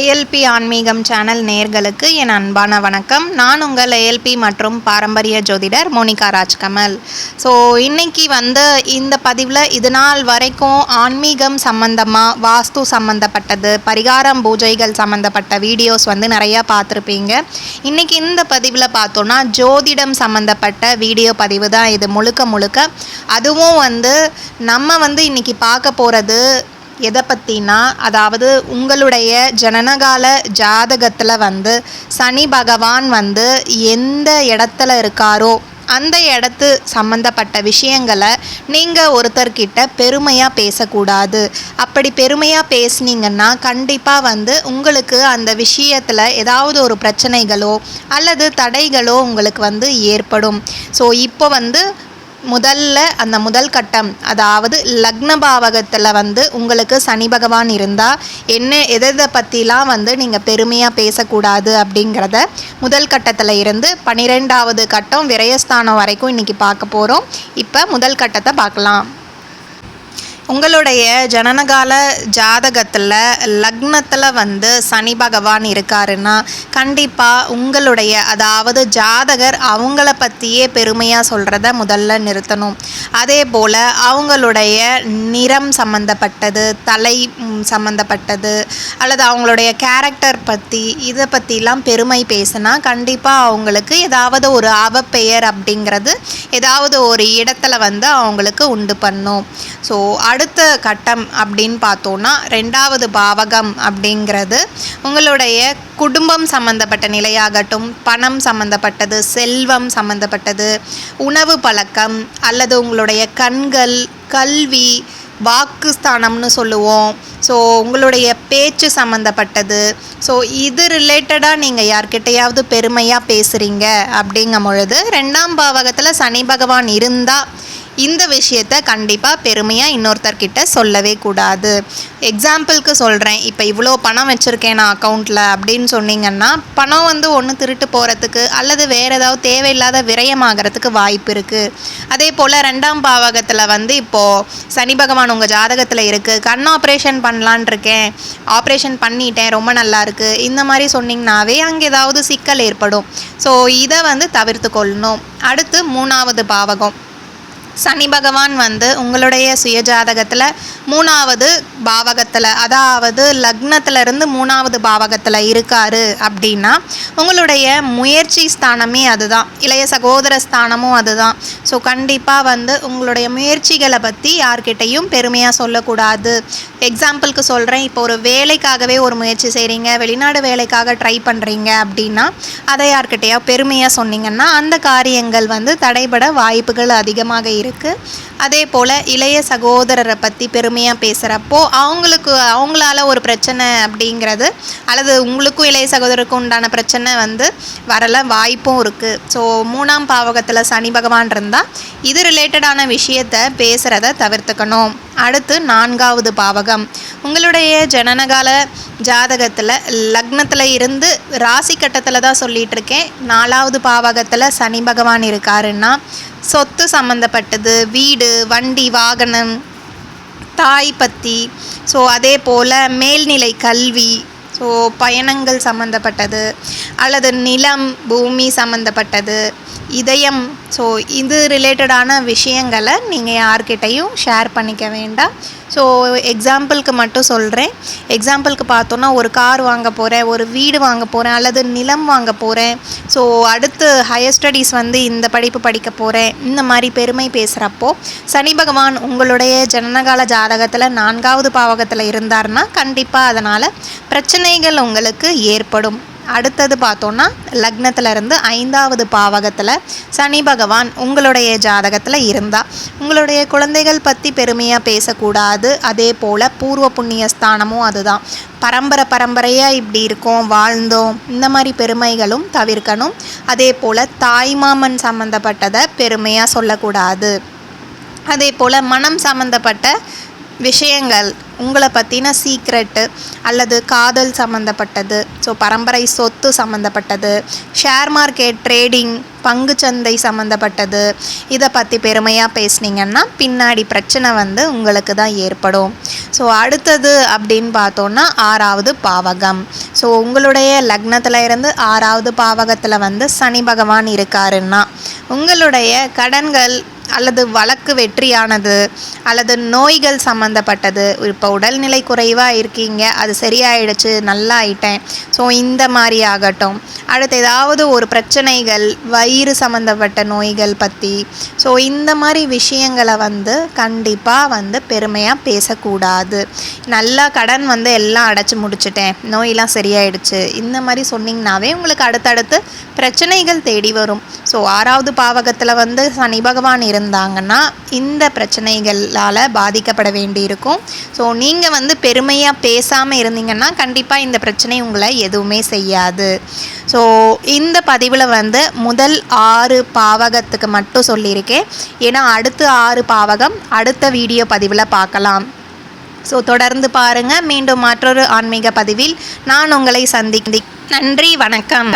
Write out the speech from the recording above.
ALP ஆன்மீகம் channel நேர்களுக்கு என் அன்பான வணக்கம். நான் உங்கள் ஏஎல்பி மற்றும் பாரம்பரிய ஜோதிடர் மோனிகா ராஜ்கமல். ஸோ இன்னைக்கு வந்து இந்த பதிவில் இது நாள் வரைக்கும் ஆன்மீகம் சம்மந்தமாக வாஸ்து சம்மந்தப்பட்டது பரிகாரம் பூஜைகள் சம்மந்தப்பட்ட வீடியோஸ் வந்து நிறையா பார்த்துருப்பீங்க. இன்னைக்கு இந்த பதிவில் பார்த்தோன்னா ஜோதிடம் சம்மந்தப்பட்ட வீடியோ பதிவு தான் இது முழுக்க முழுக்க. அதுவும் வந்து நம்ம வந்து இன்னைக்கு பார்க்க போகிறது எதை பற்றினா அதாவது உங்களுடைய ஜனனகால ஜாதகத்தில் வந்து சனி பகவான் வந்து எந்த இடத்துல இருக்காரோ அந்த இடத்து சம்மந்தப்பட்ட விஷயங்களை நீங்கள் ஒருத்தர்கிட்ட பெருமையாக பேசக்கூடாது. அப்படி பெருமையாக பேசுனீங்கன்னா கண்டிப்பாக வந்து உங்களுக்கு அந்த விஷயத்தில் ஏதாவது ஒரு பிரச்சனைகளோ அல்லது தடைகளோ உங்களுக்கு வந்து ஏற்படும். ஸோ இப்போ வந்து முதல்ல அந்த முதல் கட்டம் அதாவது லக்ன பாவகத்தில் வந்து உங்களுக்கு சனி பகவான் இருந்தால் என்ன எதை பற்றிலாம் வந்து நீங்கள் பெருமையாக பேசக்கூடாது அப்படிங்கிறத முதல் கட்டத்தில் இருந்து பன்னிரெண்டாவது கட்டம் விரயஸ்தானம் வரைக்கும் இன்றைக்கி பார்க்க போகிறோம் இப்போ முதல் கட்டத்தை பார்க்கலாம். உங்களுடைய ஜனனகால ஜாதகத்தில் லக்னத்தில் வந்து சனி பகவான் இருக்காருன்னா கண்டிப்பாக உங்களுடைய அதாவது ஜாதகர் அவங்கள பற்றியே பெருமையாக சொல்கிறத முதல்ல நிறுத்தணும். அதே போல் அவங்களுடைய நிறம் சம்மந்தப்பட்டது தலை சம்மந்தப்பட்டது அல்லது அவங்களுடைய கேரக்டர் பற்றி இதை பற்றிலாம் பெருமை பேசினா கண்டிப்பாக அவங்களுக்கு ஏதாவது ஒரு அவப்பெயர் அப்படிங்கிறது ஏதாவது ஒரு இடத்துல வந்து அவங்களுக்கு உண்டு பண்ணும். ஸோ அடுத்த கட்டம் அப்படின்னு பார்த்தோன்னா ரெண்டாவது பாவகம் அப்படிங்கிறது உங்களுடைய குடும்பம் சம்மந்தப்பட்ட நிலையாகட்டும் பணம் சம்மந்தப்பட்டது செல்வம் சம்மந்தப்பட்டது உணவு பழக்கம் அல்லது உங்களுடைய கண்கள் கல்வி வாக்குஸ்தானம்னு சொல்லுவோம். ஸோ உங்களுடைய பேச்சு சம்மந்தப்பட்டது ஸோ இது ரிலேட்டடாக நீங்கள் யார்கிட்டையாவது பெருமையாக பேசுகிறீங்க அப்படிங்கும் பொழுது ரெண்டாம் பாவகத்தில் சனி பகவான் இருந்தால் இந்த விஷயத்த கண்டிப்பாக பெருமையாக இன்னொருத்தர்கிட்ட சொல்லவே கூடாது. எக்ஸாம்பிளுக்கு சொல்கிறேன் இப்போ இவ்வளோ பணம் வச்சுருக்கேன் நான் அக்கௌண்ட்டில் அப்படின்னு சொன்னீங்கன்னா பணம் வந்து ஒன்று திருட்டு போகிறதுக்கு அல்லது வேறு ஏதாவது தேவையில்லாத விரயமாகறதுக்கு வாய்ப்பு இருக்குது அதே போல் ரெண்டாம் பாவகத்தில் வந்து இப்போது சனி பகவான் உங்கள் ஜாதகத்தில் இருக்குது கண் ஆப்ரேஷன் பண்ணலான் இருக்கேன். ஆப்ரேஷன் பண்ணிட்டேன். ரொம்ப நல்லா இருக்குது இந்த மாதிரி சொன்னிங்கனாவே அங்கே ஏதாவது சிக்கல் ஏற்படும். ஸோ இதை வந்து தவிர்த்து கொள்ளணும் அடுத்து மூணாவது பாவகம். சனி பகவான் வந்து உங்களுடைய சுயஜாதகத்தில் மூணாவது பாவகத்தில் அதாவது லக்னத்திலிருந்து மூணாவது பாவகத்தில் இருக்காரு அப்படின்னா உங்களுடைய முயற்சி ஸ்தானமே அதுதான். இளைய சகோதர ஸ்தானமும் அதுதான். ஸோ கண்டிப்பாக வந்து உங்களுடைய முயற்சிகளை பற்றி யார்கிட்டையும் பெருமையாக சொல்லக்கூடாது. எக்ஸாம்பிளுக்கு சொல்கிறேன் இப்போ ஒரு வேலைக்காகவே ஒரு முயற்சி செய்கிறீங்க வெளிநாடு வேலைக்காக ட்ரை பண்ணுறீங்க அப்படின்னா அதை யார்கிட்டையா பெருமையாக சொன்னீங்கன்னா அந்த காரியங்கள் வந்து தடைபட வாய்ப்புகள் அதிகமாக இருக்கு இருக்குது அதே போல் இளைய சகோதரரை பற்றி பெருமையாக பேசுகிறப்போ அவங்களுக்கு அவங்களால ஒரு பிரச்சனை அப்படிங்கிறது அல்லது உங்களுக்கும் இளைய சகோதரருக்கும் உண்டான பிரச்சனை வந்து வரல வாய்ப்பும் இருக்குது ஸோ மூணாம் பாவகத்தில் சனி பகவான் இருந்தால் இது ரிலேட்டடான விஷயத்தை பேசுகிறத தவிர்த்துக்கணும். அடுத்து நான்காவது பாவகம். உங்களுடைய ஜனனகால ஜாதகத்தில் லக்னத்தில் இருந்து ராசி கட்டத்தில் தான் சொல்லிகிட்ருக்கேன் இருக்கேன் நாலாவது பாவகத்தில் சனி பகவான் இருக்காருன்னா சொத்து சம்மந்தப்பட்டது வீடு வண்டி வாகனம் தாய் பற்றி ஸோ அதே போல் மேல்நிலை கல்வி ஸோ பயணங்கள் சம்மந்தப்பட்டது அல்லது நிலம் பூமி சம்மந்தப்பட்டது இதயம். ஸோ இது ரிலேட்டடான விஷயங்களை நீங்கள் யார்கிட்டையும் ஷேர் பண்ணிக்க வேண்டாம். ஸோ எக்ஸாம்பிளுக்கு மட்டும் சொல்கிறேன் எக்ஸாம்பிளுக்கு பார்த்தோன்னா ஒரு கார் வாங்க போகிறேன் ஒரு வீடு வாங்க போகிறேன் அல்லது நிலம் வாங்க போகிறேன் ஸோ அடுத்து ஹையர் ஸ்டடீஸ் வந்து இந்த படிப்பு படிக்க போகிறேன் இந்த மாதிரி பெருமை பேசுகிறப்போ சனி பகவான் உங்களுடைய ஜனனகால ஜாதகத்தில் நான்காவது பாவகத்தில் இருந்தார்னா கண்டிப்பாக அதனால் பிரச்சனைகள் உங்களுக்கு ஏற்படும். அடுத்தது பார்த்தோன்னா லக்னத்தில் இருந்து ஐந்தாவது பாவகத்தில் சனி பகவான் உங்களுடைய ஜாதகத்தில் இருந்தால் உங்களுடைய குழந்தைகள் பற்றி பெருமையாக பேசக்கூடாது. அதே போல் பூர்வ புண்ணிய ஸ்தானமும் அதுதான். பரம்பரை பரம்பரையாக இப்படி இருக்கோம் வாழ்ந்தோம். இந்த மாதிரி பெருமைகளும் தவிர்க்கணும். அதே போல் தாய்மாமன் சம்மந்தப்பட்டதை பெருமையாக சொல்லக்கூடாது. அதே போல் மனம் சம்மந்தப்பட்ட விஷயங்கள் உங்களை பற்றின சீக்ரெட்டு அல்லது காதல் சம்மந்தப்பட்டது ஸோ பரம்பரை சொத்து சம்மந்தப்பட்டது ஷேர் மார்க்கெட் ட்ரேடிங் பங்குச்சந்தை சம்மந்தப்பட்டது இதை பற்றி பெருமையாக பேசுனீங்கன்னா பின்னாடி பிரச்சனை வந்து உங்களுக்கு தான் ஏற்படும். ஸோ அடுத்தது அப்படின்னு பார்த்தோன்னா ஆறாவது பாவகம். ஸோ உங்களுடைய லக்னத்தில் இருந்து ஆறாவது பாவகத்தில் வந்து சனி பகவான் இருக்காருன்னா உங்களுடைய கடன்கள் அல்லது வழக்கு வெற்றியானது அல்லது நோய்கள் சம்மந்தப்பட்டது இப்போ உடல்நிலை குறைவாக இருக்கீங்க. அது சரியாயிடுச்சு. நல்லா ஆயிட்டேன் ஸோ இந்த மாதிரி ஆகட்டும். அடுத்து ஏதாவது ஒரு பிரச்சனைகள் வயிறு சம்மந்தப்பட்ட நோய்கள் பற்றி ஸோ இந்த மாதிரி விஷயங்களை வந்து கண்டிப்பாக வந்து பெருமையாக பேசக்கூடாது. நல்லா கடன் வந்து எல்லாம் அடைச்சி முடிச்சிட்டேன். நோயெல்லாம் சரியாயிடுச்சு. இந்த மாதிரி சொன்னிங்கனாவே உங்களுக்கு அடுத்தடுத்து பிரச்சனைகள் தேடி வரும். ஸோ ஆறாவது பாவகத்தில் வந்து சனி பகவான் இருந்தாங்கன்னா இந்த பிரச்சனைகளால் பாதிக்கப்பட வேண்டியிருக்கும். ஸோ நீங்கள் வந்து பெருமையாக பேசாமல் இருந்தீங்கன்னா கண்டிப்பாக இந்த பிரச்சனை உங்களை எதுவுமே செய்யாது. ஸோ இந்த பதிவில் வந்து முதல் ஆறு பாவகத்துக்கு மட்டும் சொல்லியிருக்கேன். ஏன்னா அடுத்த ஆறு பாவகம் அடுத்த வீடியோ பதிவில் பார்க்கலாம். ஸோ தொடர்ந்து பாருங்கள் மீண்டும் மற்றொரு ஆன்மீக பதிவில் நான் உங்களை சந்தி நன்றி வணக்கம்.